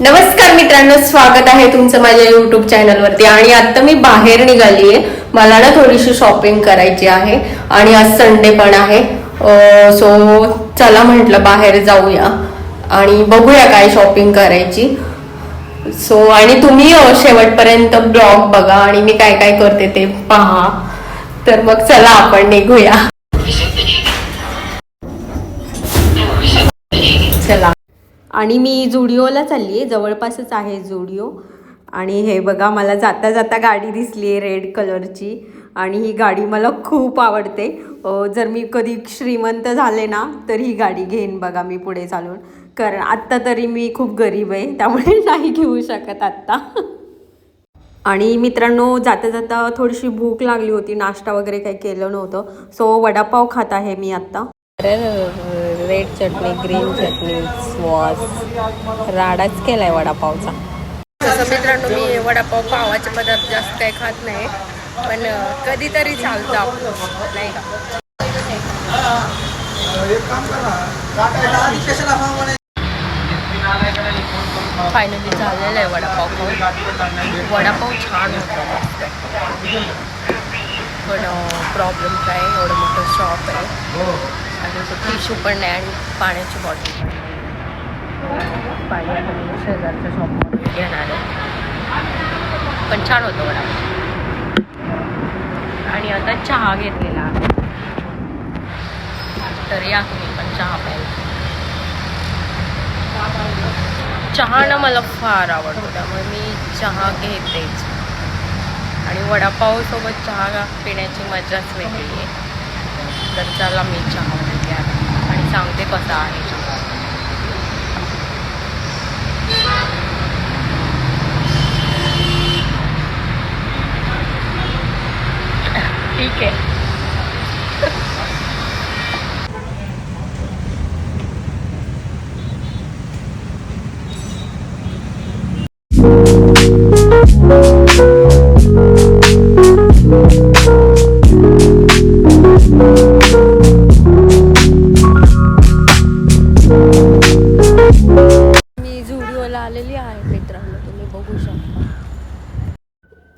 नमस्कार मित्रांनो स्वागत आहे तुमचं माझ्या युट्यूब चॅनलवरती आणि आता मी बाहेर निघाली आहे मला ना थोडीशी शॉपिंग करायची आहे. आणि आज संडे पण आहे. सो चला म्हटलं बाहेर जाऊया. आणि बघूया काय शॉपिंग करायची. सो आणि तुम्ही शेवटपर्यंत ब्लॉग बघा. आणि मी काय काय करते ते पहा. तर मग चला आपण निघूया. चला. आणि मी जुडिओला चालली आहे जवळपासच आहे जुडिओ. आणि हे बघा मला जाता जाता गाडी दिसली आहे रेड कलरची. आणि ही गाडी मला खूप आवडते. जर मी कधी श्रीमंत झाले ना तर ही गाडी घेईन बघा मी पुढे चालून. कारण आत्ता तरी मी खूप गरीब आहे त्यामुळे नाही घेऊ शकत आत्ता. आणि मित्रांनो जाता जाता थोडीशी भूक लागली होती नाश्ता वगैरे काही केलं नव्हतं. सो वडापाव खात आहे मी आत्ता. रेड चटणी ग्रीन चटणी सॉस. राडाच केलाय वडापावचा. तसं मित्रांनो मी वडापाव पावाचे पदार्थ जास्त काही खात नाही पण कधीतरी चालतं नाही का? फायनली झालेलं आहे वडापाव खाऊन. वडापाव छान होता. पण प्रॉब्लेम काय आहे, एवढं मोठं शॉप आहे. आणि तो टिश्यू पण नाही आणि पाण्याची बॉटल पण नाही. पाणी आम्ही शेजारच्या शॉपमध्ये घेणार आहे. पण छान होतं वडापाव आणि आता चहा घेतलेला आहे. तर या तुम्ही पण चहा प्यायला. चहा ना मला फार आवडतो त्यामुळे मी चहा घेतेच. आणि वडापावसोबत चहा पिण्याची मजाच वेगळी आहे. तर चला मी चहा आणि सांगते कसा आहे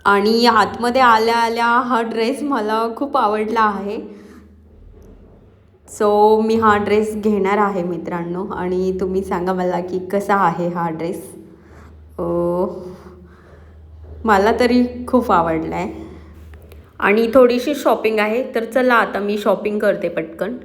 आणि आतमध्ये आल्या आल्या हा ड्रेस मला खूप आवडला आहे. सो मी हा ड्रेस घेणार आहे मित्रांनो. आणि तुम्ही सांगा मला की कसा आहे हा ड्रेस? मला तरी खूप आवडला आहे आणि थोडीशी शॉपिंग आहे तर चला आता मी शॉपिंग करते पटकन.